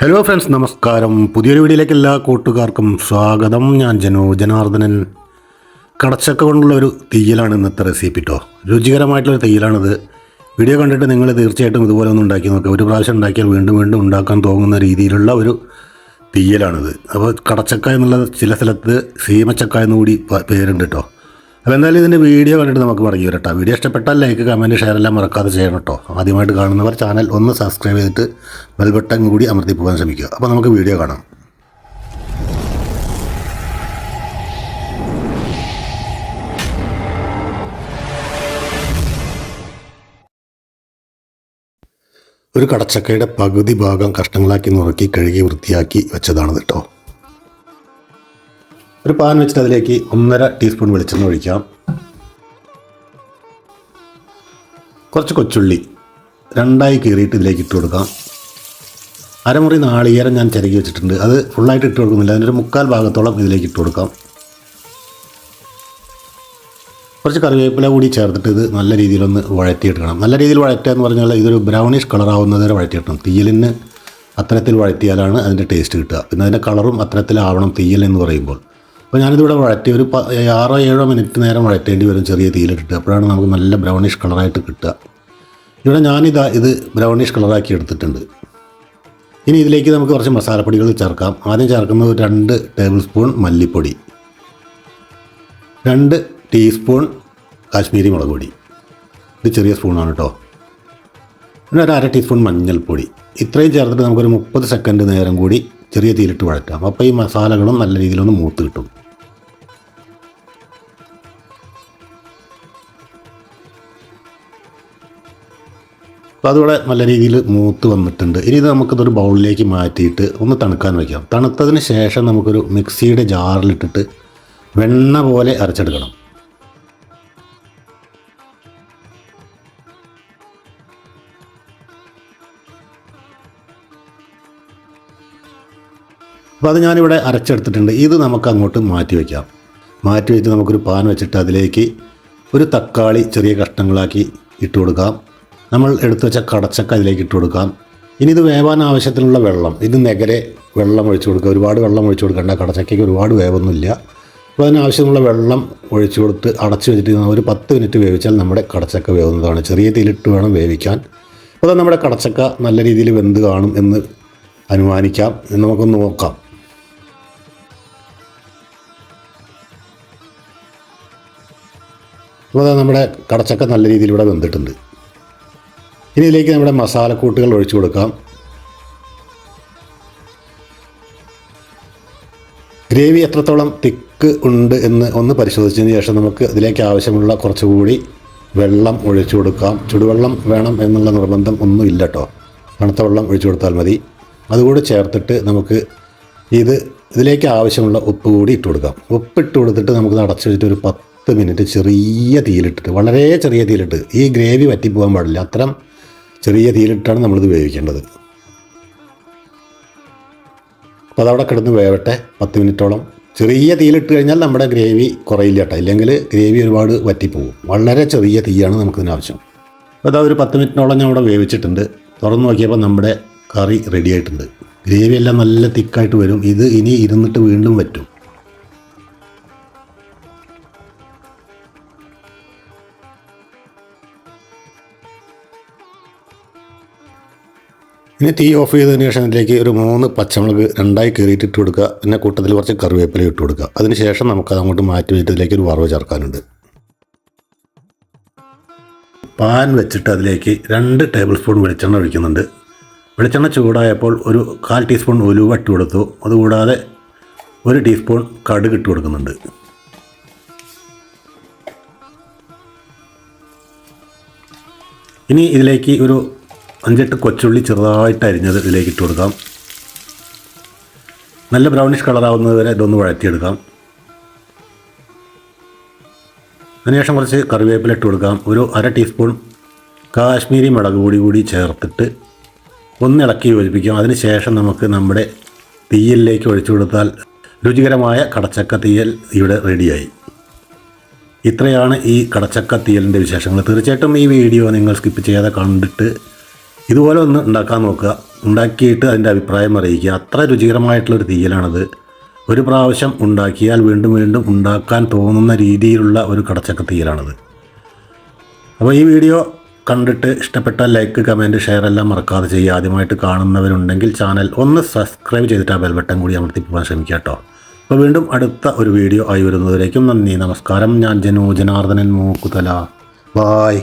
Hello friends നമസ്കാരം. പുതിയൊരു വീഡിയോയിലേക്ക് എല്ലാ കൂട്ടുകാർക്കും സ്വാഗതം. ഞാൻ ജനു ജനാർദ്ദനൻ. കടച്ചക്ക കൊണ്ടുള്ള ഒരു തീയലാണ് ഇന്നത്തെ റെസിപ്പി കേട്ടോ രുചികരമായിട്ടുള്ളൊരു തീയലാണിത്. വീഡിയോ കണ്ടിട്ട് നിങ്ങൾ തീർച്ചയായിട്ടും ഇതുപോലെ ഒന്ന് ഉണ്ടാക്കി നോക്കുക ഒരു പ്രാവശ്യം ഉണ്ടാക്കിയാൽ വീണ്ടും വീണ്ടും ഉണ്ടാക്കാൻ തോന്നുന്ന രീതിയിലുള്ള ഒരു തീയലാണിത്. അപ്പോൾ കടച്ചക്ക എന്നുള്ള ചില സ്ഥലത്ത് സീമച്ചക്ക എന്നുകൂടി പേരുണ്ട് കേട്ടോ അപ്പോൾ എന്തായാലും ഇതിന്റെ വീഡിയോ കണ്ടിട്ട് നമുക്ക് മടങ്ങി വരട്ടോ വീഡിയോ ഇഷ്ടപ്പെട്ടാൽ ലൈക്ക് കമന്റ് ഷെയർ എല്ലാം മറക്കാതെ ചെയ്യണം കേട്ടോ ആദ്യമായിട്ട് കാണുന്നവർ ചാനൽ ഒന്ന് സബ്സ്ക്രൈബ് ചെയ്തിട്ട് ബെൽ ബട്ടൺ കൂടി അമർത്തി പോകാൻ ശ്രമിക്കുക. അപ്പോൾ നമുക്ക് വീഡിയോ കാണാം. ഒരു കടച്ചക്കയുടെ പകുതി ഭാഗം കഷ്ണങ്ങളാക്കി നുറുക്കി കഴുകി വൃത്തിയാക്കി വെച്ചതാണ് കേട്ടോ ഒരു പാൻ വെച്ചിട്ട് അതിലേക്ക് ഒന്നര ടീസ്പൂൺ വെളിച്ചെണ്ണ ഒഴിക്കാം. കുറച്ച് കൊച്ചുള്ളി രണ്ടായി കീറിയിട്ട് ഇതിലേക്ക് ഇട്ട് കൊടുക്കാം. അരമുറി നാളികേരം ഞാൻ ചിരകി വെച്ചിട്ടുണ്ട്. അത് ഫുള്ളായിട്ട് ഇട്ട് കൊടുക്കുന്നില്ല. അതിന്റെ ഒരു മുക്കാൽ ഭാഗത്തോളം ഇതിലേക്ക് ഇട്ട് കൊടുക്കാം. കുറച്ച് കറിവേപ്പില കൂടി ചേർത്തിട്ട് ഇത് നല്ല രീതിയിലൊന്ന് വഴറ്റിയെടുക്കണം. നല്ല രീതിയിൽ വഴറ്റുക എന്ന് പറഞ്ഞാൽ ഇതൊരു ബ്രൗണിഷ് കളറാവുന്നത് വരെ വഴറ്റിയെടുക്കണം. തീയലിന് അത്തരത്തിൽ വഴറ്റിയാലാണ് അതിന്റെ ടേസ്റ്റ് കിട്ടുക. പിന്നെ അതിന്റെ കളറും അത്തരത്തിലാവണം തീയൽ എന്ന് പറയുമ്പോൾ. അപ്പോൾ ഞാനിതിവിടെ വഴറ്റി ഒരു ആറോ ഏഴോ മിനിറ്റ് നേരം വഴറ്റേണ്ടി വരും ചെറിയ തീയിലിട്ടിട്ട്. അപ്പോഴാണ് നമുക്ക് നല്ല ബ്രൗണിഷ് കളറായിട്ട് കിട്ടുക. ഇവിടെ ഞാനിതാ ഇത് ബ്രൗണിഷ് കളറാക്കി എടുത്തിട്ടുണ്ട്. ഇനി ഇതിലേക്ക് നമുക്ക് കുറച്ച് മസാലപ്പൊടികൾ ചേർക്കാം. ആദ്യം ചേർക്കുന്നത് രണ്ട് ടേബിൾ സ്പൂൺ മല്ലിപ്പൊടി രണ്ട് ടീസ്പൂൺ കാശ്മീരി മുളക് പൊടി. ഇത് ചെറിയ സ്പൂണാണ് കേട്ടോ. പിന്നെ ഒരു അര ടീസ്പൂൺ മഞ്ഞൾപ്പൊടി. ഇത്രയും ചേർത്തിട്ട് നമുക്കൊരു മുപ്പത് സെക്കൻഡ് നേരം കൂടി ചെറിയ തീയിലിട്ട് വഴറ്റാം. അപ്പോൾ ഈ മസാലകളും നല്ല രീതിയിലൊന്ന് മൂത്ത് കിട്ടും. അപ്പോൾ അതിവിടെ നല്ല രീതിയിൽ മൂത്ത് വന്നിട്ടുണ്ട്. ഇനി ഇത് നമുക്കിതൊരു ബൗളിലേക്ക് മാറ്റിയിട്ട് ഒന്ന് തണുക്കാൻ വയ്ക്കാം തണുത്തതിന് ശേഷം നമുക്കൊരു മിക്സിയുടെ ജാറിലിട്ടിട്ട് വെണ്ണ പോലെ അരച്ചെടുക്കണം. അപ്പോൾ അത് ഞാനിവിടെ അരച്ചെടുത്തിട്ടുണ്ട്. ഇത് നമുക്ക് അങ്ങോട്ട് മാറ്റി വയ്ക്കാം മാറ്റി വെച്ച് നമുക്കൊരു പാൻ വെച്ചിട്ട് അതിലേക്ക് ഒരു തക്കാളി ചെറിയ കഷ്ണങ്ങളാക്കി ഇട്ട് കൊടുക്കാം. നമ്മൾ എടുത്തു വെച്ച കടച്ചക്ക അതിലേക്ക് ഇട്ട് കൊടുക്കാം. ഇനി ഇത് വേവാൻ ആവശ്യത്തിനുള്ള വെള്ളം. ഇത് നെഗരെ വെള്ളം ഒഴിച്ചു കൊടുക്കുക. ഒരുപാട് വെള്ളം ഒഴിച്ചു കൊടുക്കേണ്ട. കടച്ചക്കയ്ക്ക് ഒരുപാട് വേവൊന്നുമില്ല. അപ്പോൾ അതിനാവശ്യമുള്ള വെള്ളം ഒഴിച്ചു കൊടുത്ത് അടച്ചു വെച്ചിട്ട് ഒരു പത്ത് മിനിറ്റ് വേവിച്ചാൽ നമ്മുടെ കടച്ചക്ക വേവുന്നതാണ്. ചെറിയ തീയിലിട്ട് വേണം വേവിക്കാൻ. അപ്പോൾ നമ്മുടെ കടച്ചക്ക നല്ല രീതിയിൽ വെന്ത് കാണും എന്ന് അനുമാനിക്കാം. എന്ന് നമുക്കൊന്ന് നോക്കാം. അപ്പോൾ നമ്മുടെ കടച്ചക്ക നല്ല രീതിയിൽ ഇവിടെ വെന്തിട്ടുണ്ട്. ഇനി ഇതിലേക്ക് നമ്മുടെ മസാലക്കൂട്ടുകൾ ഒഴിച്ചു കൊടുക്കാം. ഗ്രേവി എത്രത്തോളം തിക്ക് ഉണ്ട് എന്ന് ഒന്ന് പരിശോധിച്ചതിന് ശേഷം നമുക്ക് ഇതിലേക്ക് ആവശ്യമുള്ള കുറച്ചുകൂടി വെള്ളം ഒഴിച്ചു കൊടുക്കാം. ചുടുവെള്ളം വേണം എന്നുള്ള നിർബന്ധം ഒന്നുമില്ല കേട്ടോ തണുത്ത വെള്ളം ഒഴിച്ചു കൊടുത്താൽ മതി. അതുകൂടി ചേർത്തിട്ട് നമുക്ക് ഇത് ഇതിലേക്ക് ആവശ്യമുള്ള ഉപ്പ് കൂടി ഇട്ട് കൊടുക്കാം. ഉപ്പ് ഉപ്പിട്ട് കൊടുത്തിട്ട് നമുക്ക് അടച്ചു വെച്ചിട്ട് ഒരു പത്ത് മിനിറ്റ് ചെറിയ തീയിലിട്ടിട്ട് വളരെ ചെറിയ തീയിലിട്ട് ഈ ഗ്രേവി വറ്റിപ്പോകാൻ പാടില്ല. അത്തരം ചെറിയ തീയിലിട്ടാണ് നമ്മളിത് വേവിക്കേണ്ടത്. അപ്പോൾ അതവിടെ കിടന്ന് വേവട്ടെ പത്ത് മിനിറ്റോളം. ചെറിയ തീയിലിട്ട് കഴിഞ്ഞാൽ നമ്മുടെ ഗ്രേവി കുറയില്ല കേട്ടോ. ഇല്ലെങ്കിൽ ഗ്രേവി ഒരുപാട് വറ്റിപ്പോകും വളരെ ചെറിയ തീയാണ് നമുക്കിതിന് ആവശ്യം അപ്പോൾ അതാ ഒരു പത്ത് മിനിറ്റിനോളം ഞാൻ അവിടെ വേവിച്ചിട്ടുണ്ട്. തുറന്ന് നോക്കിയപ്പോൾ നമ്മുടെ കറി റെഡി ആയിട്ടുണ്ട്. ഗ്രേവി എല്ലാം നല്ല തിക്കായിട്ട് വരും. ഇത് ഇനി ഇരുന്നിട്ട് വീണ്ടും വറ്റും. ഇനി തീ ഓഫ് ചെയ്തതിന് ശേഷം അതിലേക്ക് ഒരു മൂന്ന് പച്ചമുളക് രണ്ടായി കീറിയിട്ട് ഇട്ട് കൊടുക്കുക. പിന്നെ കൂട്ടത്തിൽ കുറച്ച് കറിവേപ്പില ഇട്ട് കൊടുക്കുക. അതിന് ശേഷം നമുക്ക് അങ്ങോട്ട് മാറ്റി വെച്ചിട്ട് ഇതിലേക്ക് ഒരു വറവ് ചേർക്കാനുണ്ട്. പാൻ വെച്ചിട്ട് അതിലേക്ക് രണ്ട് ടേബിൾ സ്പൂൺ വെളിച്ചെണ്ണ ഒഴിക്കുന്നുണ്ട്. വെളിച്ചെണ്ണ ചൂടായപ്പോൾ ഒരു കാൽ ടീസ്പൂൺ ഉലുവ ഇട്ട് കൊടുത്തു. അതുകൂടാതെ ഒരു ടീസ്പൂൺ കടുക് ഇട്ട് കൊടുക്കുന്നുണ്ട്. ഇനി ഇതിലേക്ക് ഒരു അഞ്ചെട്ട് കൊച്ചുള്ളി ചെറുതായിട്ട് അരിഞ്ഞത് ഇതിലേക്ക് ഇട്ട് കൊടുക്കാം. നല്ല ബ്രൗണിഷ് കളറാവുന്നത് വരെ ഇതൊന്ന് വഴറ്റിയെടുക്കാം. അതിനുശേഷം കുറച്ച് കറിവേപ്പില ഇട്ട് കൊടുക്കാം. ഒരു അര ടീസ്പൂൺ കാശ്മീരി മുളക് പൊടി കൂടി ചേർത്തിട്ട് ഒന്ന് ഇളക്കി യോജിപ്പിക്കാം. അതിനുശേഷം നമുക്ക് നമ്മുടെ തീയലിലേക്ക് ഒഴിച്ചു കൊടുത്താൽ രുചികരമായ കടച്ചക്ക തീയൽ ഇവിടെ റെഡിയായി. ഇത്രയാണ് ഈ കടച്ചക്ക തീയലിന്റെ വിശേഷങ്ങൾ. തീർച്ചയായിട്ടും ഈ വീഡിയോ നിങ്ങൾ സ്കിപ്പ് ചെയ്യാതെ കണ്ടിട്ട് ഇതുപോലെ ഒന്ന് ഉണ്ടാക്കാൻ നോക്കുക. ഉണ്ടാക്കിയിട്ട് അതിന്റെ അഭിപ്രായം അറിയിക്കുക. അത്ര രുചികരമായിട്ടുള്ളൊരു തീയലാണത്. ഒരു പ്രാവശ്യം ഉണ്ടാക്കിയാൽ വീണ്ടും വീണ്ടും ഉണ്ടാക്കാൻ തോന്നുന്ന രീതിയിലുള്ള ഒരു കടച്ചക്ക തീയലാണത്. അപ്പോൾ ഈ വീഡിയോ കണ്ടിട്ട് ഇഷ്ടപ്പെട്ട ലൈക്ക് കമന്റ് ഷെയർ എല്ലാം മറക്കാതെ ചെയ്യുക. ആദ്യമായിട്ട് കാണുന്നവരുണ്ടെങ്കിൽ ചാനൽ ഒന്ന് സബ്സ്ക്രൈബ് ചെയ്തിട്ട് ആ ബെൽബട്ടൺ കൂടി അമർത്തി പോകാൻ ശ്രമിക്കുക കേട്ടോ. അപ്പോൾ വീണ്ടും അടുത്ത ഒരു വീഡിയോ ആയി വരുന്നതിലേക്കും നന്ദി. നമസ്കാരം. ഞാൻ ജനു ജനാർദ്ദനൻ മൂക്കുതല. ബായ്.